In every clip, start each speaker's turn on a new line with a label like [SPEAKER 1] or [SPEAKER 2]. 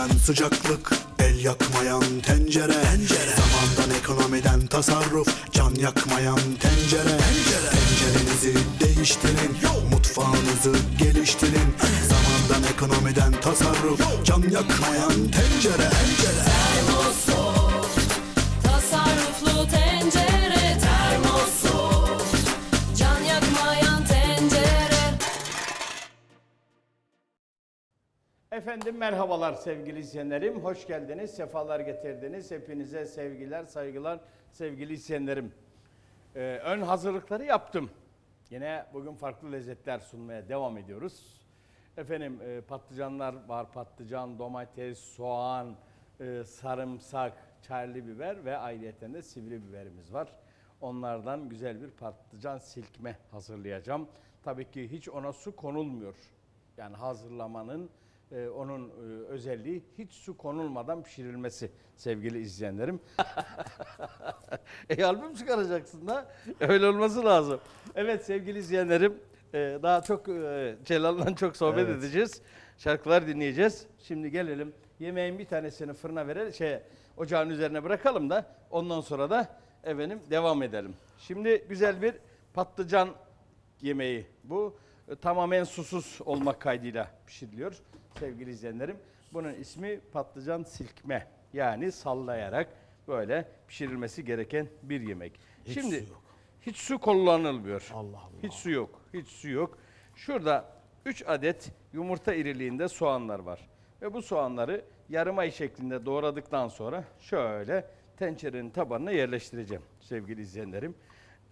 [SPEAKER 1] Gönülden sıcaklık El yakmayan tencere, tencere. Zamandan ekonomiden tasarruf Can yakmayan tencere, tencere. Tencerenizi değiştirin Mutfağınızı geliştirin. Zamandan ekonomiden tasarruf Can yakmayan tencere, tencere.
[SPEAKER 2] Efendim merhabalar sevgili izleyenlerim. Hoş geldiniz, sefalar getirdiniz. Hepinize sevgiler, saygılar sevgili izleyenlerim. Ee, ön hazırlıkları yaptım. Yine bugün farklı lezzetler sunmaya devam ediyoruz. Efendim e, patlıcanlar var, patlıcan, domates, soğan, e, sarımsak, çarlı biber ve ayrıyeten de sivri biberimiz var. Onlardan güzel bir patlıcan silkme hazırlayacağım. Tabii ki hiç ona su konulmuyor. Yani hazırlamanın e, onun e, özelliği hiç su konulmadan pişirilmesi sevgili izleyenlerim. e albüm çıkaracaksın da öyle olması lazım. Evet sevgili izleyenlerim e, daha çok e, Celal'la çok sohbet
[SPEAKER 3] Evet.
[SPEAKER 2] edeceğiz. Şarkılar dinleyeceğiz. Şimdi gelelim yemeğin bir tanesini fırına verelim şey ocağın üzerine bırakalım da ondan sonra da efendim devam edelim. Şimdi güzel bir patlıcan yemeği bu. E, Tamamen susuz olmak kaydıyla pişiriliyor sevgili izleyenlerim. Bunun ismi patlıcan silkme. Yani sallayarak böyle pişirilmesi gereken bir yemek.
[SPEAKER 3] Hiç
[SPEAKER 2] Şimdi
[SPEAKER 3] su yok.
[SPEAKER 2] hiç su kullanılmıyor.
[SPEAKER 3] Allah Allah.
[SPEAKER 2] Hiç su yok. Hiç su yok. Şurada 3 adet yumurta iriliğinde soğanlar var. Ve bu soğanları yarım ay şeklinde doğradıktan sonra şöyle tencerenin tabanına yerleştireceğim sevgili izleyenlerim.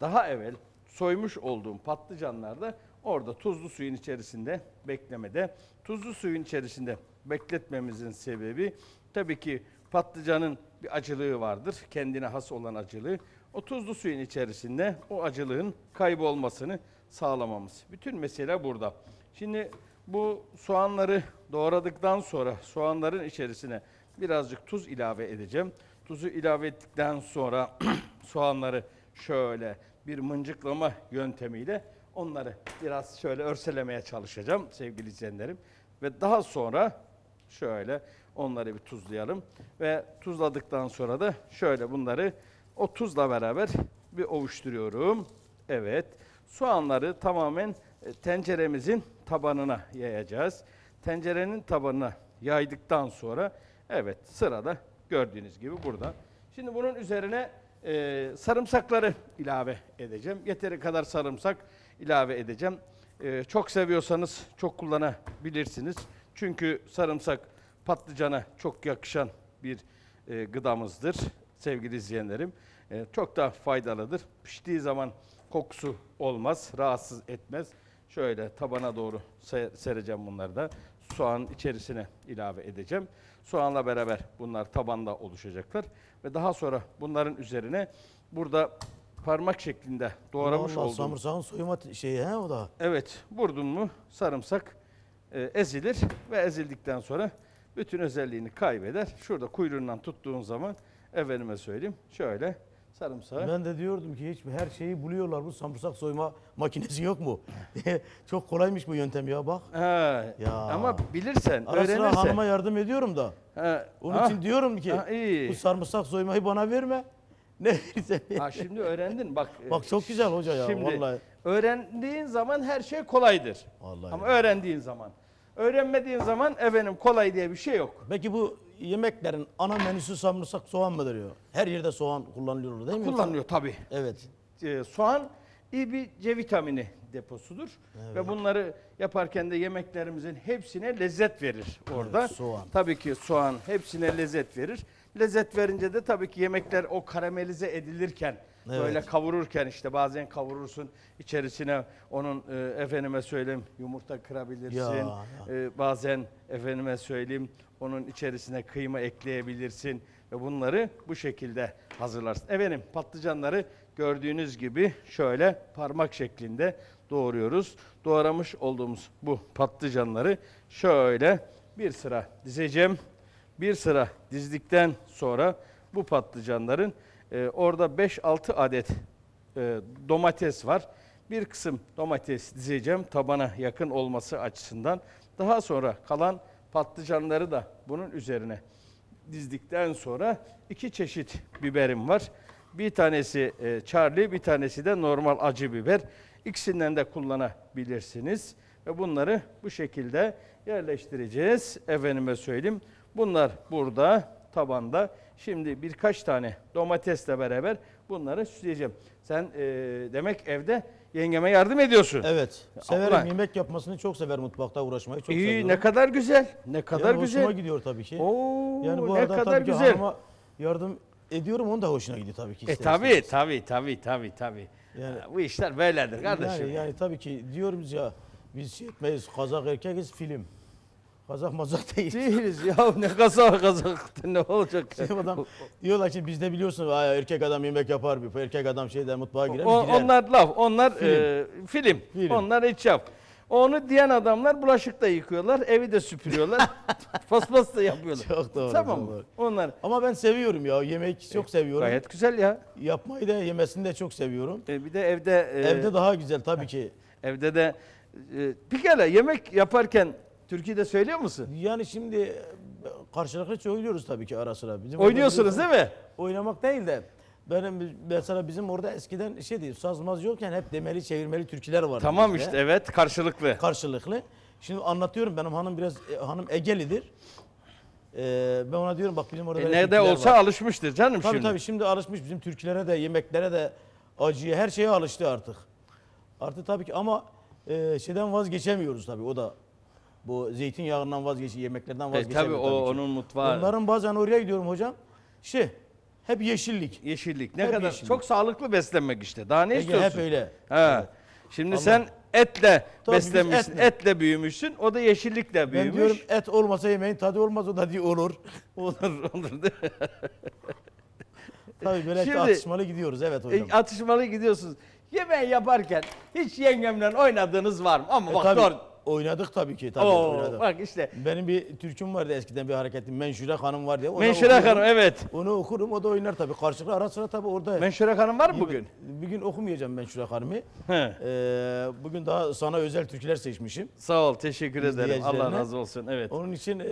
[SPEAKER 2] Daha evvel soymuş olduğum patlıcanlar da orada tuzlu suyun içerisinde beklemede. Tuzlu suyun içerisinde bekletmemizin sebebi tabii ki patlıcanın bir acılığı vardır. Kendine has olan acılığı. O tuzlu suyun içerisinde o acılığın kaybolmasını sağlamamız. Bütün mesele burada. Şimdi bu soğanları doğradıktan sonra soğanların içerisine birazcık tuz ilave edeceğim. Tuzu ilave ettikten sonra soğanları şöyle bir mıncıklama yöntemiyle onları biraz şöyle örselemeye çalışacağım sevgili izleyenlerim. Ve daha sonra şöyle onları bir tuzlayalım. Ve tuzladıktan sonra da şöyle bunları o tuzla beraber bir ovuşturuyorum. Evet. Soğanları tamamen e, tenceremizin tabanına yayacağız. Tencerenin tabanına yaydıktan sonra evet sırada gördüğünüz gibi burada. Şimdi bunun üzerine e, sarımsakları ilave edeceğim. Yeteri kadar sarımsak ilave edeceğim. E, çok seviyorsanız çok kullanabilirsiniz. Çünkü sarımsak patlıcana çok yakışan bir e, gıdamızdır sevgili izleyenlerim. E, çok da faydalıdır. Piştiği zaman kokusu olmaz, rahatsız etmez. Şöyle tabana doğru se- sereceğim bunları da. Soğan içerisine ilave edeceğim. Soğanla beraber bunlar tabanda oluşacaklar. Ve daha sonra bunların üzerine burada parmak şeklinde doğramış
[SPEAKER 3] Allah,
[SPEAKER 2] olduğum
[SPEAKER 3] Samırsağın soyuma t- şeyi he o da.
[SPEAKER 2] Evet, vurdun mu sarımsak e, ezilir ve ezildikten sonra bütün özelliğini kaybeder. Şurada kuyruğundan tuttuğun zaman efendime söyleyeyim şöyle sarımsağı.
[SPEAKER 3] Ben de diyordum ki hiç her şeyi buluyorlar bu samırsak soyma makinesi yok mu? Çok kolaymış bu yöntem ya bak.
[SPEAKER 2] Ha,
[SPEAKER 3] Ya.
[SPEAKER 2] Ama bilirsen,
[SPEAKER 3] Ara sıra
[SPEAKER 2] öğrenirsen.
[SPEAKER 3] hanıma yardım ediyorum da.
[SPEAKER 2] Ha,
[SPEAKER 3] Onun
[SPEAKER 2] ah,
[SPEAKER 3] için diyorum ki
[SPEAKER 2] ah, iyi.
[SPEAKER 3] bu sarımsak soymayı bana verme. Ne verirsen ver.
[SPEAKER 2] Ha, şimdi öğrendin bak. e,
[SPEAKER 3] Bak çok güzel hoca ya
[SPEAKER 2] Şimdi
[SPEAKER 3] vallahi.
[SPEAKER 2] öğrendiğin zaman her şey kolaydır.
[SPEAKER 3] Vallahi
[SPEAKER 2] Ama öğrendiğin zaman. Öğrenmediğin zaman efendim kolay diye bir şey yok.
[SPEAKER 3] Peki bu yemeklerin ana menüsü sarımsak soğan mıdır ya? Her yerde soğan kullanılıyor değil mi?
[SPEAKER 2] Kullanılıyor tabii.
[SPEAKER 3] Evet.
[SPEAKER 2] e, soğan iyi bir C vitamini deposudur. Ve bunları yaparken de yemeklerimizin hepsine lezzet verir orada.
[SPEAKER 3] Evet, soğan.
[SPEAKER 2] Tabii ki soğan hepsine lezzet verir. Lezzet verince de tabii ki yemekler o karamelize edilirken
[SPEAKER 3] Evet.
[SPEAKER 2] böyle kavururken işte bazen kavurursun içerisine onun e, efendime söyleyeyim yumurta kırabilirsin.
[SPEAKER 3] Ya.
[SPEAKER 2] E, bazen efendime söyleyeyim onun içerisine kıyma ekleyebilirsin ve bunları bu şekilde hazırlarsın. Efendim patlıcanları gördüğünüz gibi şöyle parmak şeklinde doğruyoruz. Doğramış olduğumuz bu patlıcanları şöyle bir sıra dizeceğim. Bir sıra dizdikten sonra bu patlıcanların e, orada 5-6 adet e, domates var. Bir kısım domates dizeceğim tabana yakın olması açısından. Daha sonra kalan Patlıcanları da bunun üzerine dizdikten sonra iki çeşit biberim var. Bir tanesi e, Charlie, bir tanesi de normal acı biber. İkisinden de kullanabilirsiniz. Ve bunları bu şekilde yerleştireceğiz. Efendime söyleyeyim. Bunlar burada tabanda. Şimdi birkaç tane domatesle beraber bunları süsleyeceğim. Sen e, demek evde yengeme yardım ediyorsun.
[SPEAKER 3] Evet. Severim.
[SPEAKER 2] ulan.
[SPEAKER 3] Yemek yapmasını çok sever mutfakta uğraşmayı. Çok
[SPEAKER 2] İyi
[SPEAKER 3] seviyorum.
[SPEAKER 2] ne kadar güzel. Ne kadar
[SPEAKER 3] yani
[SPEAKER 2] güzel.
[SPEAKER 3] hoşuma gidiyor tabii ki.
[SPEAKER 2] Oo,
[SPEAKER 3] yani bu
[SPEAKER 2] ne
[SPEAKER 3] arada
[SPEAKER 2] kadar
[SPEAKER 3] tabii ki
[SPEAKER 2] güzel.
[SPEAKER 3] hanıma yardım ediyorum. Onun da hoşuna gidiyor tabii ki.
[SPEAKER 2] E
[SPEAKER 3] ister
[SPEAKER 2] tabi
[SPEAKER 3] istemez.
[SPEAKER 2] tabi tabi tabi tabi.
[SPEAKER 3] Yani-
[SPEAKER 2] bu işler böyledir kardeşim.
[SPEAKER 3] Yani, yani tabii ki diyoruz ya biz şey etmeyiz. Kazak erkekiz film. Kazak mazak değil.
[SPEAKER 2] Değiliz ya ne kazak kazak ne olacak?
[SPEAKER 3] Şey adam diyorlar ki bizde biliyorsun "Ay, erkek adam yemek yapar bir erkek adam şeyde mutfağa girer.
[SPEAKER 2] O-
[SPEAKER 3] girer.
[SPEAKER 2] onlar laf, onlar film.
[SPEAKER 3] Film.
[SPEAKER 2] film.
[SPEAKER 3] Film.
[SPEAKER 2] Onlar hiç yap. Onu diyen adamlar bulaşık da yıkıyorlar, evi de süpürüyorlar, paspas da yapıyorlar.
[SPEAKER 3] Çok doğru,
[SPEAKER 2] Tamam
[SPEAKER 3] doğru.
[SPEAKER 2] Onlar
[SPEAKER 3] Ama ben seviyorum ya yemek çok seviyorum.
[SPEAKER 2] gayet güzel ya.
[SPEAKER 3] Yapmayı da yemesini de çok seviyorum.
[SPEAKER 2] E, bir de evde e,
[SPEAKER 3] Evde daha güzel tabii ki.
[SPEAKER 2] evde de e, bir kere yemek yaparken Türkiye'de söylüyor musun?
[SPEAKER 3] Yani şimdi karşılıklı söylüyoruz tabii ki ara sıra. Bizim
[SPEAKER 2] Oynuyorsunuz değil mi?
[SPEAKER 3] Oynamak değil de benim mesela bizim orada eskiden şey değil sazmaz yokken hep demeli çevirmeli türküler vardı.
[SPEAKER 2] Tamam
[SPEAKER 3] bizde.
[SPEAKER 2] işte evet karşılıklı.
[SPEAKER 3] Karşılıklı. Şimdi anlatıyorum benim hanım biraz e, hanım Egelidir. Ee, ben ona diyorum bak bizim orada
[SPEAKER 2] E, nerede olsa
[SPEAKER 3] var.
[SPEAKER 2] alışmıştır canım
[SPEAKER 3] Tabii
[SPEAKER 2] şimdi.
[SPEAKER 3] tabii şimdi alışmış bizim türkülere de yemeklere de acıya her şeye alıştı artık. Artık tabii ki ama e, şeyden vazgeçemiyoruz tabii o da bu zeytinyağından vazgeç yemeklerden
[SPEAKER 2] E,
[SPEAKER 3] vazgeçemiyor
[SPEAKER 2] tabii o
[SPEAKER 3] ki.
[SPEAKER 2] onun mutfağı.
[SPEAKER 3] Onların bazen oraya gidiyorum hocam. Şey hep yeşillik.
[SPEAKER 2] Yeşillik. Ne
[SPEAKER 3] Hep
[SPEAKER 2] kadar
[SPEAKER 3] yeşillik.
[SPEAKER 2] çok sağlıklı beslenmek işte. Daha ne
[SPEAKER 3] Ege
[SPEAKER 2] istiyorsun?
[SPEAKER 3] hep öyle.
[SPEAKER 2] Ha.
[SPEAKER 3] Evet.
[SPEAKER 2] Şimdi
[SPEAKER 3] Allah-
[SPEAKER 2] sen etle
[SPEAKER 3] Tabii
[SPEAKER 2] beslenmişsin.
[SPEAKER 3] etle.
[SPEAKER 2] Etle büyümüşsün. O da yeşillikle
[SPEAKER 3] Ben
[SPEAKER 2] büyümüş.
[SPEAKER 3] diyorum et olmasa yemeğin tadı olmaz o da diyor olur.
[SPEAKER 2] olur olur.
[SPEAKER 3] Tabii böyle
[SPEAKER 2] Şimdi-
[SPEAKER 3] atışmalı gidiyoruz evet hocam.
[SPEAKER 2] E, atışmalı gidiyorsunuz. Yemeği yaparken hiç yengemle oynadığınız var mı? Ama
[SPEAKER 3] E,
[SPEAKER 2] bak
[SPEAKER 3] tabii,
[SPEAKER 2] doğru.
[SPEAKER 3] Oynadık tabii ki tabii
[SPEAKER 2] Oo,
[SPEAKER 3] oynadık.
[SPEAKER 2] bak işte.
[SPEAKER 3] Benim bir türküm vardı eskiden bir hareketli Menşure Hanım var diye.
[SPEAKER 2] Menşure. Hanım evet.
[SPEAKER 3] Onu okurum o da oynar tabii. Karşılıklı ara sıra tabii orada.
[SPEAKER 2] Menşure Hanım var mı bugün?
[SPEAKER 3] Bir gün okumayacağım Menşure Hanım'ı. Ee, bugün daha sana özel türküler seçmişim.
[SPEAKER 2] Sağ ol. Teşekkür ederim. Allah razı olsun. Evet.
[SPEAKER 3] Onun için e,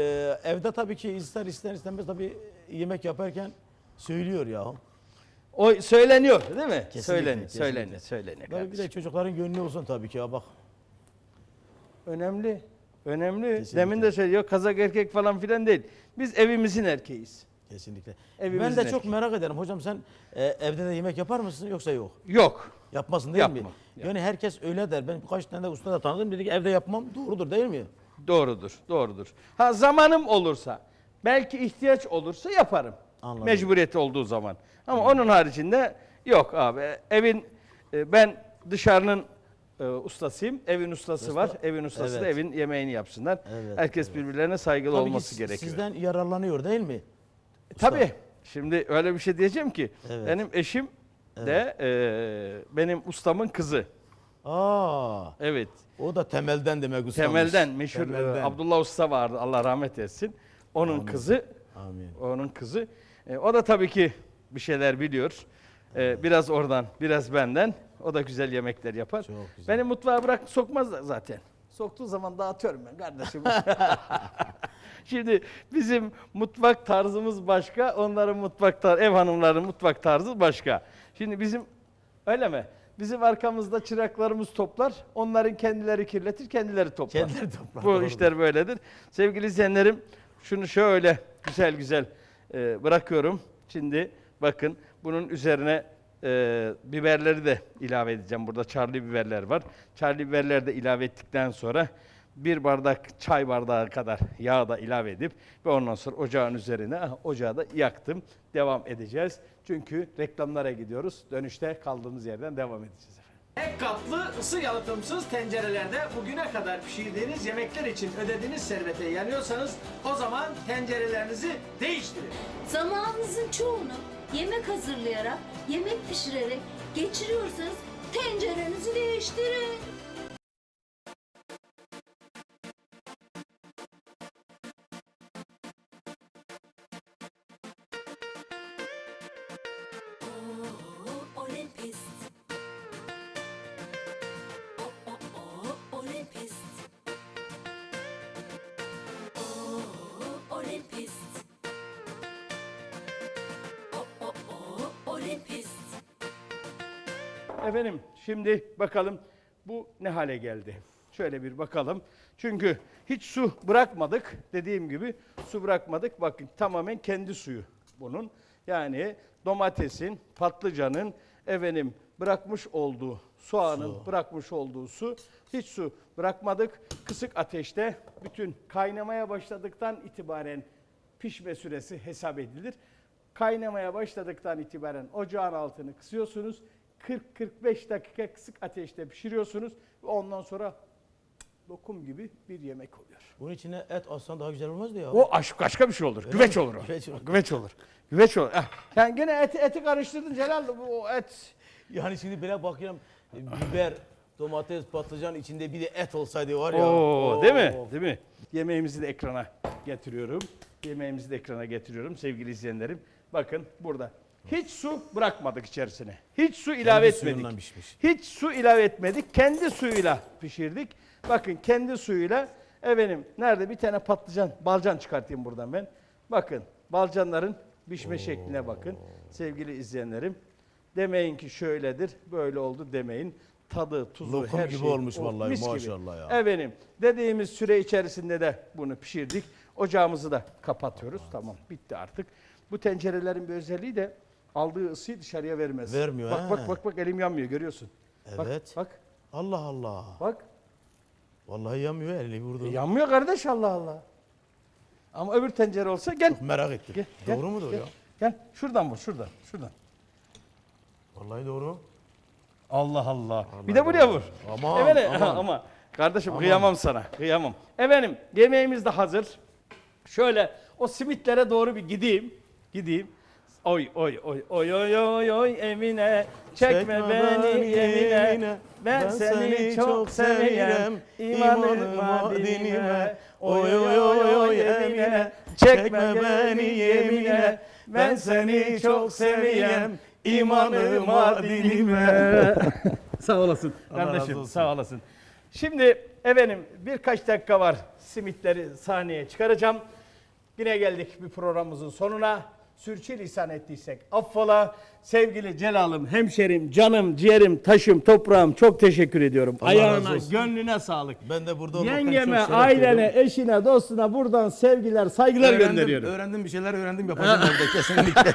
[SPEAKER 3] evde tabii ki ister ister istemez tabii yemek yaparken söylüyor ya.
[SPEAKER 2] O söyleniyor değil mi?
[SPEAKER 3] Kesinlikle,
[SPEAKER 2] söyleniyor,
[SPEAKER 3] kesinlikle.
[SPEAKER 2] söyleniyor, söyleniyor.
[SPEAKER 3] Tabii bir de çocukların gönlü olsun tabii ki ya bak.
[SPEAKER 2] Önemli. Önemli.
[SPEAKER 3] Kesinlikle.
[SPEAKER 2] Demin de söylüyor kazak erkek falan filan değil. Biz evimizin erkeğiyiz.
[SPEAKER 3] Kesinlikle.
[SPEAKER 2] Evimizin
[SPEAKER 3] ben de çok
[SPEAKER 2] erkeği.
[SPEAKER 3] merak ederim. Hocam sen e, evde de yemek yapar mısın yoksa yok?
[SPEAKER 2] Yok.
[SPEAKER 3] Yapmasın değil mi?
[SPEAKER 2] Yapmam,
[SPEAKER 3] Yani herkes öyle der. Ben birkaç tane de usta da tanıdım. Dedi ki evde yapmam doğrudur değil mi?
[SPEAKER 2] Doğrudur, doğrudur. Ha zamanım olursa, belki ihtiyaç olursa yaparım.
[SPEAKER 3] Anladım.
[SPEAKER 2] Mecburiyeti olduğu zaman. Ama onun haricinde yok abi. Evin e, ben dışarının e, ustasıyım. Evin ustası
[SPEAKER 3] Usta-
[SPEAKER 2] var. Evin ustası da
[SPEAKER 3] Evet.
[SPEAKER 2] evin yemeğini yapsınlar.
[SPEAKER 3] Evet,
[SPEAKER 2] Herkes birbirlerine saygılı
[SPEAKER 3] Tabii
[SPEAKER 2] olması gerekiyor.
[SPEAKER 3] Sizden yararlanıyor değil mi? Usta.
[SPEAKER 2] Tabii. Şimdi öyle bir şey diyeceğim ki
[SPEAKER 3] Evet.
[SPEAKER 2] benim eşim de e, benim ustamın kızı.
[SPEAKER 3] Aa,
[SPEAKER 2] Evet.
[SPEAKER 3] o da temelden demek ustamız.
[SPEAKER 2] Temelden meşhur e,
[SPEAKER 3] Temelden.
[SPEAKER 2] Abdullah Usta vardı. Allah rahmet etsin. Onun kızı
[SPEAKER 3] Amin.
[SPEAKER 2] Onun kızı. E, o da tabii ki bir şeyler biliyor. E, biraz oradan, biraz benden. O da güzel yemekler yapar.
[SPEAKER 3] Çok güzel.
[SPEAKER 2] Beni mutfağa bırak sokmaz zaten. Soktuğu zaman dağıtıyorum ben kardeşim. Şimdi bizim mutfak tarzımız başka, onların mutfak tar ev hanımların mutfak tarzı başka. Şimdi bizim öyle mi? Bizim arkamızda çıraklarımız toplar, onların kendileri kirletir, kendileri toplar.
[SPEAKER 3] Kendileri toplar,
[SPEAKER 2] Bu
[SPEAKER 3] doğrudur.
[SPEAKER 2] işler böyledir. Sevgili izleyenlerim, şunu şöyle güzel güzel e, bırakıyorum. Şimdi bakın bunun üzerine e, biberleri de ilave edeceğim. Burada charlie biberler var. Charlie biberleri de ilave ettikten sonra bir bardak çay bardağı kadar yağ da ilave edip ve ondan sonra ocağın üzerine ah, ocağı da yaktım. Devam edeceğiz. Çünkü reklamlara gidiyoruz. Dönüşte kaldığımız yerden devam edeceğiz efendim.
[SPEAKER 4] Tek katlı ısı yalıtımsız tencerelerde bugüne kadar pişirdiğiniz yemekler için ödediğiniz servete yanıyorsanız o zaman tencerelerinizi değiştirin.
[SPEAKER 5] Zamanınızın çoğunu yemek hazırlayarak, yemek pişirerek geçiriyorsanız tencerenizi değiştirin.
[SPEAKER 2] Efendim şimdi bakalım bu ne hale geldi. Şöyle bir bakalım. Çünkü hiç su bırakmadık. Dediğim gibi su bırakmadık. Bakın tamamen kendi suyu bunun. Yani domatesin, patlıcanın efendim bırakmış olduğu soğanın bırakmış olduğu su. Hiç su bırakmadık. Kısık ateşte bütün kaynamaya başladıktan itibaren pişme süresi hesap edilir. Kaynamaya başladıktan itibaren ocağın altını kısıyorsunuz. 40-45 dakika kısık ateşte pişiriyorsunuz ve ondan sonra lokum gibi bir yemek oluyor.
[SPEAKER 3] Bunun içine et atsan daha güzel olmazdı ya.
[SPEAKER 2] O aş başka bir şey olur. Güveç
[SPEAKER 3] mi?
[SPEAKER 2] olur o.
[SPEAKER 3] Güveç olur.
[SPEAKER 2] Güveç olur. Güveç olur. Eh, Sen gene eti, eti karıştırdın Celal. Bu o et.
[SPEAKER 3] Yani şimdi böyle bakıyorum biber, domates, patlıcan içinde bir de et olsaydı var ya.
[SPEAKER 2] Oo, değil mi?
[SPEAKER 3] Oo.
[SPEAKER 2] Değil mi? Yemeğimizi de ekrana getiriyorum. Yemeğimizi de ekrana getiriyorum sevgili izleyenlerim. Bakın burada. Hiç su bırakmadık içerisine. Hiç su ilave
[SPEAKER 3] Kendi
[SPEAKER 2] etmedik.
[SPEAKER 3] pişmiş.
[SPEAKER 2] Hiç su ilave etmedik. Kendi suyuyla pişirdik. Bakın kendi suyuyla efendim nerede bir tane patlıcan, balcan çıkartayım buradan ben. Bakın balcanların pişme şekline bakın sevgili izleyenlerim. Demeyin ki şöyledir, böyle oldu demeyin. Tadı, tuzu,
[SPEAKER 3] Lokum
[SPEAKER 2] her
[SPEAKER 3] gibi
[SPEAKER 2] şey
[SPEAKER 3] olmuş vallahi,
[SPEAKER 2] mis gibi.
[SPEAKER 3] maşallah ya.
[SPEAKER 2] Efendim dediğimiz süre içerisinde de bunu pişirdik. Ocağımızı da kapatıyoruz. Tamam bitti artık. Bu tencerelerin bir özelliği de aldığı ısıyı dışarıya vermez.
[SPEAKER 3] Vermiyor,
[SPEAKER 2] Bak
[SPEAKER 3] ha.
[SPEAKER 2] bak bak bak elim yanmıyor görüyorsun.
[SPEAKER 3] Evet.
[SPEAKER 2] Bak bak
[SPEAKER 3] Allah Allah.
[SPEAKER 2] bak.
[SPEAKER 3] Vallahi yanmıyor eli vurdu.
[SPEAKER 2] E, yanmıyor kardeş Allah Allah. Ama öbür tencere olsa gel.
[SPEAKER 3] Merak ettim.
[SPEAKER 2] Gel, gel,
[SPEAKER 3] doğru mudur
[SPEAKER 2] gel,
[SPEAKER 3] ya?
[SPEAKER 2] Gel şuradan bu şuradan şuradan.
[SPEAKER 3] Vallahi doğru.
[SPEAKER 2] Allah Allah. bir de buraya vur.
[SPEAKER 3] Aman,
[SPEAKER 2] Efendim,
[SPEAKER 3] aman.
[SPEAKER 2] ama kardeşim kıyamam sana. Kıyamam. Efendim yemeğimiz de hazır. Şöyle o simitlere doğru bir gideyim. Gideyim. Oy oy oy oy oy oy oy Emine. Çekme,
[SPEAKER 3] Çekme
[SPEAKER 2] beni Emine.
[SPEAKER 3] Emine,
[SPEAKER 2] ben, seni, çok severim imanıma dinime oy oy oy oy Emine. Çekme beni Emine. Ben seni çok severim imanıma dinime Sağ olasın
[SPEAKER 3] Allah
[SPEAKER 2] kardeşim sağ olasın. Şimdi efendim birkaç dakika var simitleri sahneye çıkaracağım. Yine geldik bir programımızın sonuna. Sürçülisan ettiysek affola. Sevgili Celal'ım, hemşerim, canım, ciğerim, taşım, toprağım çok teşekkür ediyorum.
[SPEAKER 3] Allah razı
[SPEAKER 2] Ayağına,
[SPEAKER 3] olsun.
[SPEAKER 2] gönlüne sağlık.
[SPEAKER 3] Ben de burada olmaktan
[SPEAKER 2] Yengeme,
[SPEAKER 3] çok şeref
[SPEAKER 2] ailene,
[SPEAKER 3] duydum.
[SPEAKER 2] eşine, dostuna buradan sevgiler, saygılar
[SPEAKER 3] öğrendim,
[SPEAKER 2] gönderiyorum.
[SPEAKER 3] öğrendim bir şeyler öğrendim yapacağım evde kesinlikle.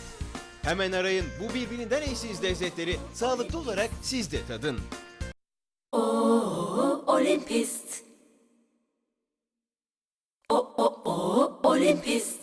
[SPEAKER 6] Hemen arayın bu birbirinden eşsiz lezzetleri sağlıklı olarak siz de tadın.
[SPEAKER 7] Olympist. O, o, o, Olympist.